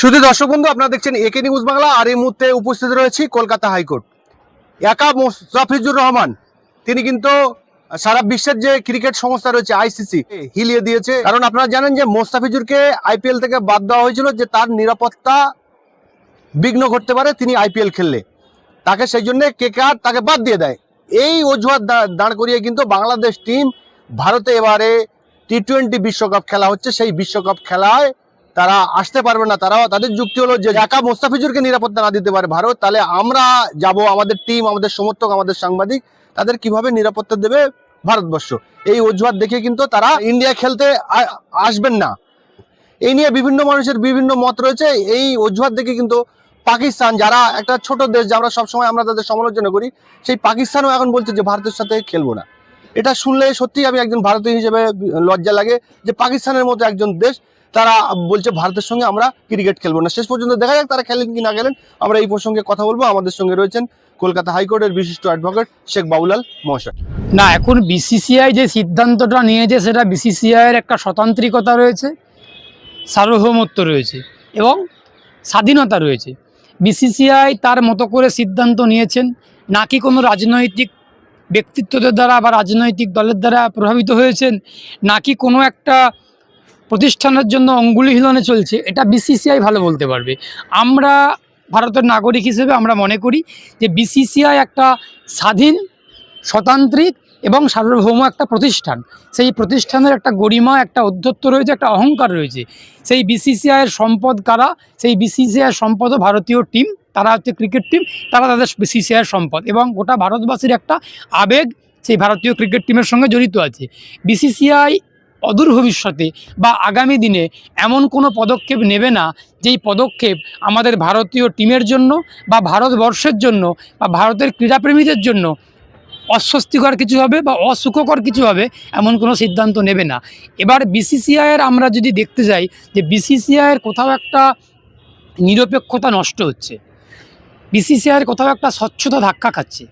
শুধু দর্শক বন্ধু, আপনারা দেখছেন একে নিউজ বাংলা, আর এই মুহূর্তে উপস্থিত রয়েছি কলকাতা হাইকোর্ট। একা মোস্তাফিজুর রহমান, তিনি কিন্তু সারা বিশ্বের যে ক্রিকেট সংস্থা রয়েছে আইসিসি হিলিয়ে দিয়েছে। কারণ আপনারা জানেন যে মোস্তাফিজুরকে আইপিএল থেকে বাদ দেওয়া হয়েছিল যে তার নিরাপত্তা বিঘ্ন ঘটতে পারে, তিনি আইপিএল খেললে। তাকে সেই জন্য কেকেআর তাকে বাদ দিয়ে দেয়। এই অজুহাত দাঁড় করিয়ে কিন্তু বাংলাদেশ টিম ভারতে এবারে টি টোয়েন্টি বিশ্বকাপ খেলা হচ্ছে। সেই বিশ্বকাপ খেলায় তারা আসতে পারবে না। তারা তাদের যুক্তি হলো যে, একা মোস্তাফিজুরকে নিরাপত্তা না দিতে পারে ভারত, তাহলে আমরা যাব, আমাদের টিম আমাদের সমর্থক, আমাদের সাংবাদিক, তাদের কীভাবে নিরাপত্তা দেবে ভারতবর্ষ? এই অজুহাত দেখে কিন্তু তারা ইন্ডিয়া খেলতে আসবেন না। এই নিয়ে বিভিন্ন মানুষের বিভিন্ন মত রয়েছে। এই অজুহাত দেখে কিন্তু পাকিস্তান, যারা একটা ছোট দেশ, যে আমরা সবসময় আমরা তাদের সমালোচনা করি, সেই পাকিস্তানও এখন বলছে যে, ভারতের সাথে খেলব না। এটা শুনলে সত্যি আমি একজন ভারতীয় হিসেবে লজ্জা লাগে যে, পাকিস্তানের মতো একজন দেশ তারা বলছে, ভারতের সঙ্গে আমরা ক্রিকেট খেলব না। শেষ পর্যন্ত দেখা যাক তারা খেলেন কি না খেলেন। আমরা এই প্রসঙ্গে কথা বলব। আমাদের সঙ্গে রয়েছেন কলকাতা হাইকোর্টের বিশিষ্ট অ্যাডভোকেট শেখ বাবুলাল মহাশয়। না, এখন বিসিসিআই যে সিদ্ধান্তটা নিয়েছে, সেটা বিসিসিআইয়ের একটা স্বতান্ত্রিকতা রয়েছে, সার্বভৌমত্ব রয়েছে এবং স্বাধীনতা রয়েছে। বিসিসিআই তার মতো করে সিদ্ধান্ত নিয়েছেন, নাকি কোনো রাজনৈতিক ব্যক্তিত্বদের দ্বারা বা রাজনৈতিক দলের দ্বারা প্রভাবিত হয়েছেন, নাকি কোনো একটা প্রতিষ্ঠানের জন্য অঙ্গুলি হিলনে চলছে, এটা বিসিসিআই ভালো বলতে পারবে। আমরা ভারতের নাগরিক হিসেবে আমরা মনে করি যে বিসিসিআই একটা স্বাধীন, স্বতান্ত্রিক এবং সার্বভৌম একটা প্রতিষ্ঠান। সেই প্রতিষ্ঠানের একটা গরিমা, একটা অধ্যত্ব রয়েছে, একটা অহংকার রয়েছে। সেই বিসিসিআইয়ের সম্পদ কারা? সেই বিসিসিআইয়ের সম্পদও ভারতীয় টিম, তারা হচ্ছে ক্রিকেট টিম, তারা তাদের বিসিসিআইয়ের সম্পদ এবং গোটা ভারতবাসীর একটা আবেগ, সেই ভারতীয় ক্রিকেট টিমের সঙ্গে জড়িত আছে। বিসিসিআই অদূর ভবিষ্যতে বা আগামী দিনে এমন কোনো পদক্ষেপ নেবে না যেই পদক্ষেপ আমাদের ভারতীয় টিমের জন্য বা ভারতবর্ষের জন্য বা ভারতের ক্রীড়াপ্রেমীদের জন্য অস্বস্তিকর কিছু হবে বা অসুখকর কিছু হবে এমন কোনো সিদ্ধান্ত নেবে না। এবার বিসিসিআইয়ের আমরা যদি দেখতে যাই যে বিসিসিআইয়ের কোথাও একটা নিরপেক্ষতা নষ্ট হচ্ছে। বিসিসিআইয়ের কোথাও একটা স্বচ্ছতা ধাক্কা খাচ্ছে।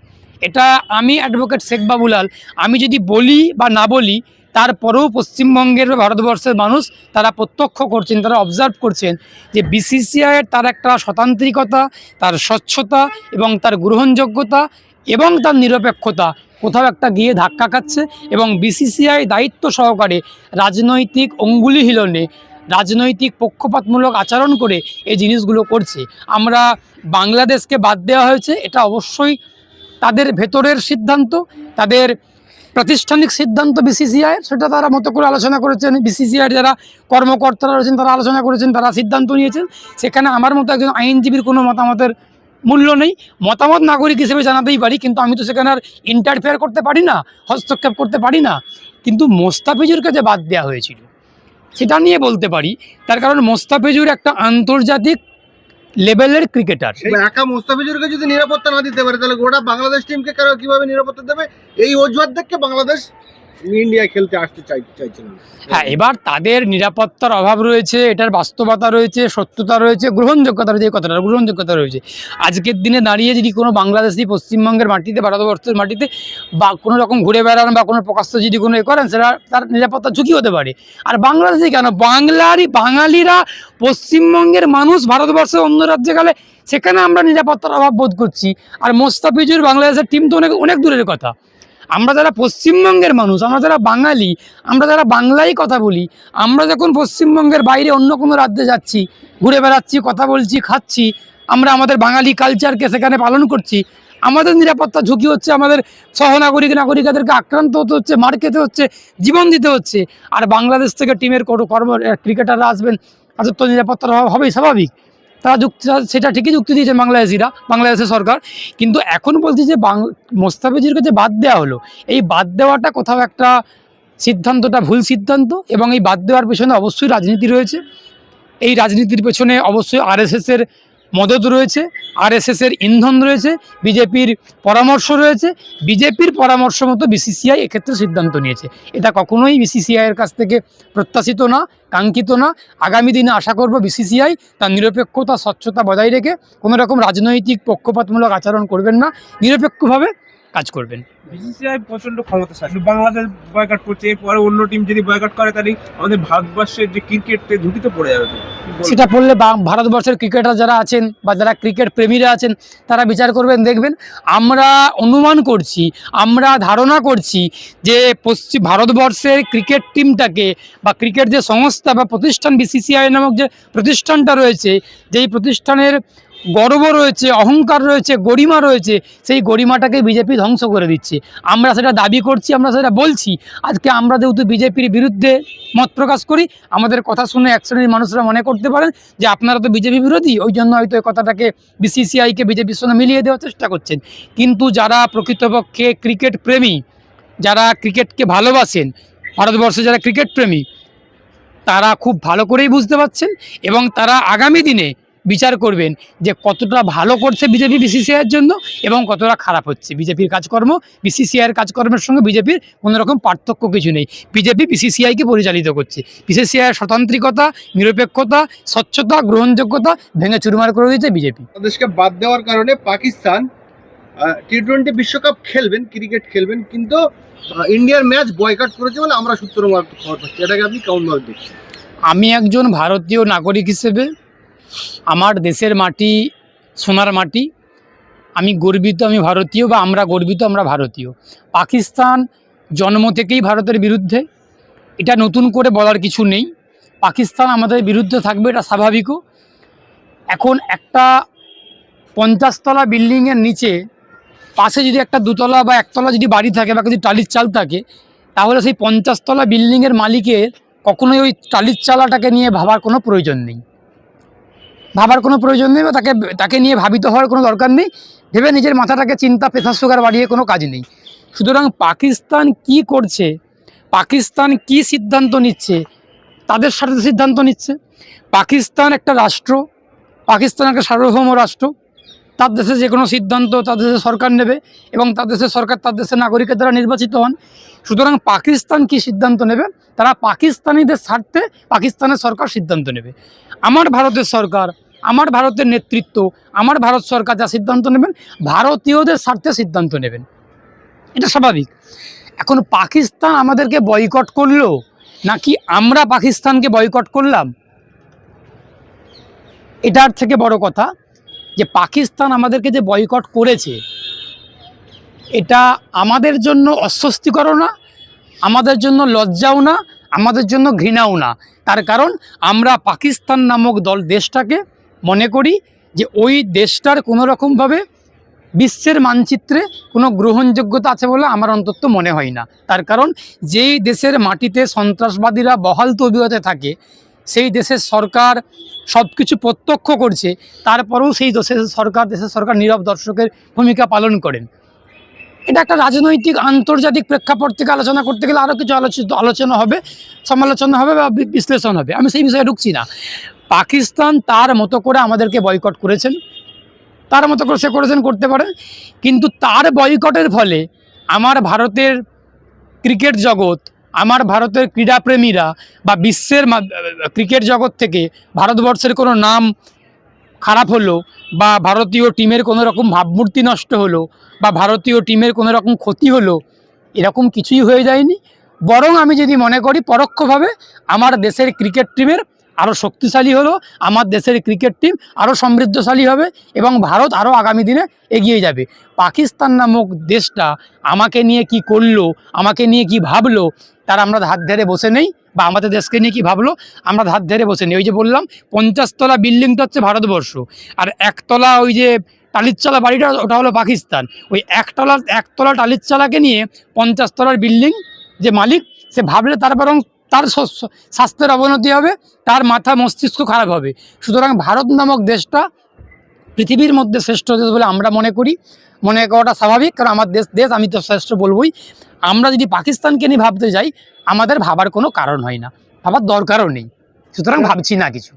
এটা আমি অ্যাডভোকেট শেখ বাবুলাল, আমি যদি বলি বা না বলি তারপরেও পশ্চিমবঙ্গের ভারতবর্ষের মানুষ তারা প্রত্যক্ষ করছেন, তারা অবজার্ভ করছেন যে বিসিসিআইয়ের তার একটা স্বতান্ত্রিকতা, তার স্বচ্ছতা এবং তার গ্রহণযোগ্যতা এবং তার নিরপেক্ষতা কোথাও একটা গিয়ে ধাক্কা খাচ্ছে এবং বিসিসিআই দায়িত্ব সহকারে রাজনৈতিক অঙ্গুলি হিলনে রাজনৈতিক পক্ষপাতমূলক আচরণ করে এই জিনিসগুলো করছে। আমরা বাংলাদেশকে বাদ দেওয়া হয়েছে, এটা অবশ্যই তাদের ভেতরের সিদ্ধান্ত, তাদের প্রাতিষ্ঠানিক সিদ্ধান্ত বিসিসিআই সেটা তারা মতো করে আলোচনা করেছেন। বিসিসিআই যারা কর্মকর্তারা রয়েছেন, তারা আলোচনা করেছেন, তারা সিদ্ধান্ত নিয়েছেন। সেখানে আমার মতো একজন আইনজীবীর কোনো মতামতের মূল্য নেই। মতামত নাগরিক হিসেবে জানাতেই পারি, কিন্তু আমি তো সেখানে আর ইন্টারফেয়ার করতে পারি না, হস্তক্ষেপ করতে পারি না। কিন্তু মোস্তাফিজুরকে যে বাদ দেওয়া হয়েছিল। সেটা নিয়ে বলতে পারি, তার কারণ মোস্তাফিজুর একটা আন্তর্জাতিক লেভেলের ক্রিকেটার। একা মোস্তাফিজুরকে যদি নিরাপত্তা না দিতে পারে তাহলে গোটা বাংলাদেশ টিমকে কারও কীভাবে নিরাপত্তা দেবে? এই অজুহাত দেখে বাংলাদেশ ইন্ডিয়া খেলতে আসতে চাই চাইছে হ্যাঁ এবার তাদের নিরাপত্তার অভাব রয়েছে, এটার বাস্তবতা রয়েছে, সত্যতা রয়েছে, গ্রহণযোগ্যতা রয়েছে, এই কথাটা, গ্রহণযোগ্যতা রয়েছে। আজকের দিনে দাঁড়িয়ে যদি কোনো বাংলাদেশি পশ্চিমবঙ্গের মাটিতে ভারতবর্ষের মাটিতে বা কোনো রকম ঘুরে বেড়ান বা কোনো প্রকাশ্য যদি কোনো এ করেন, সেটা তার নিরাপত্তা ঝুঁকি হতে পারে। আর বাংলাদেশি কেন? বাংলারই বাঙালিরা পশ্চিমবঙ্গের মানুষ ভারতবর্ষের অন্য রাজ্যে গেলে সেখানে আমরা নিরাপত্তার অভাব বোধ করছি। আর মোস্তাফিজুর বাংলাদেশের টিম তো অনেক অনেক দূরের কথা। আমরা যারা পশ্চিমবঙ্গের মানুষ, আমরা যারা বাঙালি, আমরা যারা বাংলায় কথা বলি, আমরা যখন পশ্চিমবঙ্গের বাইরে অন্য কোনো রাজ্যে যাচ্ছি, ঘুরে বেড়াচ্ছি, কথা বলছি, খাচ্ছি, আমরা আমাদের বাঙালি কালচারকে সেখানে পালন করছি, আমাদের নিরাপত্তা ঝুঁকি হচ্ছে, আমাদের সহনাগরিক নাগরিকাদেরকে আক্রান্ত হতে হচ্ছে, মার খেতে হচ্ছে, জীবন দিতে হচ্ছে। আর বাংলাদেশ থেকে টিমের কর্ম ক্রিকেটাররা আসবেন, তাদের তো নিরাপত্তার অভাব হবেই, স্বাভাবিক। তারা যুক্তি সেটা ঠিকই যুক্তি দিয়েছে বাংলাদেশিরা, বাংলাদেশের সরকার। কিন্তু এখন বলছি যে বাং, মোস্তাফিজুরকে যে বাদ দেওয়া হলো, এই বাদ দেওয়াটা কোথাও একটা সিদ্ধান্তটা ভুল সিদ্ধান্ত এবং এই বাদ দেওয়ার পেছনে অবশ্যই রাজনীতি রয়েছে। এই রাজনীতির পেছনে অবশ্যই আরএসএসের মদত রয়েছে আরএসএসের ইন্ধন রয়েছে, বিজেপির পরামর্শ রয়েছে, বিজেপির পরামর্শ মতো বিসিসিআই এক্ষেত্রে সিদ্ধান্ত নিয়েছে। এটা কখনোই বিসিসিআইয়ের কাছ থেকে প্রত্যাশিত না, কাঙ্ক্ষিত না। আগামী দিনে আশা করব বিসিসিআই তার নিরপেক্ষতা, স্বচ্ছতা বজায় রেখে কোনো রকম রাজনৈতিক পক্ষপাতমূলক আচরণ করবেন না। নিরপেক্ষভাবে কাজ করবেন বিসিসিআই প্রচণ্ড ক্ষমতাশালী বাংলাদেশ বয়কাট করছে এরপরে অন্য টিম যদি বয়কাট করে তাহলে আমাদের ভারতবর্ষের যে ক্রিকেটে ঝুঁকিতে পড়ে যাবে? সেটা পড়লে ভারতবর্ষের ক্রিকেটার যারা আছেন বা যারা ক্রিকেট প্রেমীরা আছেন তারা বিচার করবেন দেখবেন আমরা অনুমান করছি আমরা ধারণা করছি যে পশ্চিম ভারতবর্ষের ক্রিকেট টিমটাকে বা ক্রিকেট যে সংস্থা বা প্রতিষ্ঠান বিসিসিআই নামক যে প্রতিষ্ঠানটা রয়েছে যেই প্রতিষ্ঠানের গর্ব রয়েছে, অহংকার রয়েছে, গরিমা রয়েছে, সেই গরিমাটাকে বিজেপি ধ্বংস করে দিচ্ছে। আমরা সেটা দাবি করছি, আমরা সেটা বলছি। আজকে আমরা যেহেতু বিজেপির বিরুদ্ধে মত প্রকাশ করি, আমাদের কথা শুনে এক শ্রেণির মানুষরা মনে করতে পারেন যে আপনারা তো বিজেপি বিরোধী, ওই জন্য হয়তো এই কথাটাকে বিসিসিআইকে বিজেপির সঙ্গে মিলিয়ে দেওয়ার চেষ্টা করছেন। কিন্তু যারা প্রকৃতপক্ষে ক্রিকেট প্রেমী, যারা ক্রিকেটকে ভালোবাসেন, ভারতবর্ষে যারা ক্রিকেট প্রেমী, তারা খুব ভালো করেই বুঝতে পারছেন এবং তারা আগামী দিনে বিচার করবেন যে কতটা ভালো করছে বিজেপি বিসিসিআইয়ের জন্য এবং কতটা খারাপ হচ্ছে। বিজেপির কাজকর্ম বিসিসিআইয়ের কাজকর্মের সঙ্গে বিজেপির কোনো রকম পার্থক্য কিছু নেই। বিজেপি বিসিসিআইকে পরিচালিত করছে। বিসিসিআইয়ের স্বতান্ত্রিকতা নিরপেক্ষতা স্বচ্ছতা গ্রহণযোগ্যতা ভেঙে চুরমার করে দিয়েছে বিজেপি। বাংলাদেশকে বাদ দেওয়ার কারণে পাকিস্তান টি টোয়েন্টি বিশ্বকাপ খেলবেন ক্রিকেট খেলবেন কিন্তু ইন্ডিয়ার ম্যাচ বয়কাট করেছে বলে আমরা সূত্র খবর পাচ্ছি। এটাকে আপনি কেমনভাবে দেখছেন? আমি একজন ভারতীয় নাগরিক হিসেবে আমার দেশের মাটি, সোনার মাটি। আমি গর্বিত আমি ভারতীয় বা আমরা গর্বিত আমরা ভারতীয়। পাকিস্তান জন্ম থেকেই ভারতের বিরুদ্ধে। এটা নতুন করে বলার কিছু নেই। পাকিস্তান আমাদের বিরুদ্ধে থাকবে, এটা স্বাভাবিকও। এখন একটা পঞ্চাশতলা বিল্ডিংয়ের নিচে, পাশে যদি একটা দুতলা বা একতলা যদি বাড়ি থাকে বা যদি টালির চাল থাকে, তাহলে সেই পঞ্চাশতলা বিল্ডিংয়ের মালিকের কখনোই ওই টালির চালাটাকে নিয়ে ভাবার কোনো প্রয়োজন নেই। ভাবার কোনো প্রয়োজন নেই বা তাকে তাকে নিয়ে ভাবিত হওয়ার কোনো দরকার নেই। ভেবে নিজের মাথাটাকে চিন্তা প্রেশার সুগার বাড়িয়ে কোনো কাজ নেই। সুতরাং পাকিস্তান কি করছে, পাকিস্তান কি সিদ্ধান্ত নিচ্ছে, তাদের সাথে সিদ্ধান্ত নিচ্ছে। পাকিস্তান একটা রাষ্ট্র, পাকিস্তান একটা সার্বভৌম রাষ্ট্র। তার দেশে যে কোনো সিদ্ধান্ত তার দেশে সরকার নেবে এবং তার দেশের সরকার তার দেশের নাগরিকের দ্বারা নির্বাচিত হন। সুতরাং পাকিস্তান কি সিদ্ধান্ত নেবে? তারা পাকিস্তানিদের স্বার্থে পাকিস্তানের সরকার সিদ্ধান্ত নেবে। আমার ভারতের সরকার, আমার ভারতের নেতৃত্ব, আমার ভারত সরকার যা সিদ্ধান্ত নেবেন, ভারতীয়দের স্বার্থে সিদ্ধান্ত নেবেন। এটা স্বাভাবিক। এখন পাকিস্তান আমাদেরকে বয়কট করল? নাকি আমরা পাকিস্তানকে বয়কট করলাম? এটার থেকে বড় কথা যে পাকিস্তান আমাদেরকে যে বয়কট করেছে, এটা আমাদের জন্য অস্বস্তিকরও না, আমাদের জন্য লজ্জাও না, আমাদের জন্য ঘৃণাও না। তার কারণ আমরা পাকিস্তান নামক দল, দেশটাকে মনে করি যে ওই দেশটার কোনো রকমভাবে বিশ্বের মানচিত্রে কোনো গ্রহণযোগ্যতা আছে বলে আমার অন্তত মনে হয় না। তার কারণ যেই দেশের মাটিতে সন্ত্রাসবাদীরা বহাল তবিয়তে থাকে সেই দেশের সরকার সব কিছু প্রত্যক্ষ করছে, তারপরেও সেই দেশের সরকার দেশের সরকার নীরব দর্শকের ভূমিকা পালন করেন। এটা একটা রাজনৈতিক, আন্তর্জাতিক প্রেক্ষাপট থেকে আলোচনা করতে গেলে আরও কিছু আলোচিত, আলোচনা হবে, সমালোচনা হবে বা বিশ্লেষণ হবে। আমি সেই বিষয়ে ঢুকছি না। পাকিস্তান তার মতো করে আমাদেরকে বয়কট করেছেন। তার মতো করে সে করেছেন, করতে পারে। কিন্তু তার বয়কটের ফলে আমার ভারতের ক্রিকেট জগৎ আমার ভারতের ক্রীড়াপ্রেমীরা বা বিশ্বের ক্রিকেট জগৎ থেকে ভারতবর্ষের কোনো নাম খারাপ হলো বা ভারতীয় টিমের কোনো রকম ভাবমূর্তি নষ্ট হলো বা ভারতীয় টিমের কোনো রকম ক্ষতি হলো, এরকম কিছুই হয়ে যায়নি। বরং আমি যদি মনে করি, পরোক্ষভাবে আমার দেশের ক্রিকেট টিমের আরও শক্তিশালী হলো, আমার দেশের ক্রিকেট টিম আরও সমৃদ্ধশালী হবে এবং ভারত আরও আগামী দিনে এগিয়ে যাবে। পাকিস্তান নামক দেশটা আমাকে নিয়ে কি করল, আমাকে নিয়ে কি ভাবলো, তার আমরা হাত ধরে বসে নেই বা আমাদের দেশকে নিয়ে কি ভাবলো, আমরা ধার ধরে বসে নেই। ওই যে বললাম, পঞ্চাশতলা বিল্ডিংটা হচ্ছে ভারতবর্ষ। আর একতলা ওই যে টালিরচালা বাড়িটা, ওটা হলো পাকিস্তান। ওই একতলা একতলা টালিরচালাকে নিয়ে পঞ্চাশতলার বিল্ডিং যে মালিক, সে ভাবলে তার বরং তার স্বাস্থ্যের অবনতি হবে, তার মাথা মস্তিষ্ক খারাপ হবে। সুতরাং ভারত নামক দেশটা পৃথিবীর মধ্যে শ্রেষ্ঠ দেশ বলে আমরা মনে করি। মনে করাটা স্বাভাবিক, কারণ আমার দেশ দেশ আমি তো শ্রেষ্ঠ বলবই। আমরা যদি পাকিস্তানকে নিয়ে ভাবতে যাই, আমাদের ভাবার কোনো কারণ হয় না, ভাবার দরকারও নেই। সুতরাং ভাবছি না কিছু।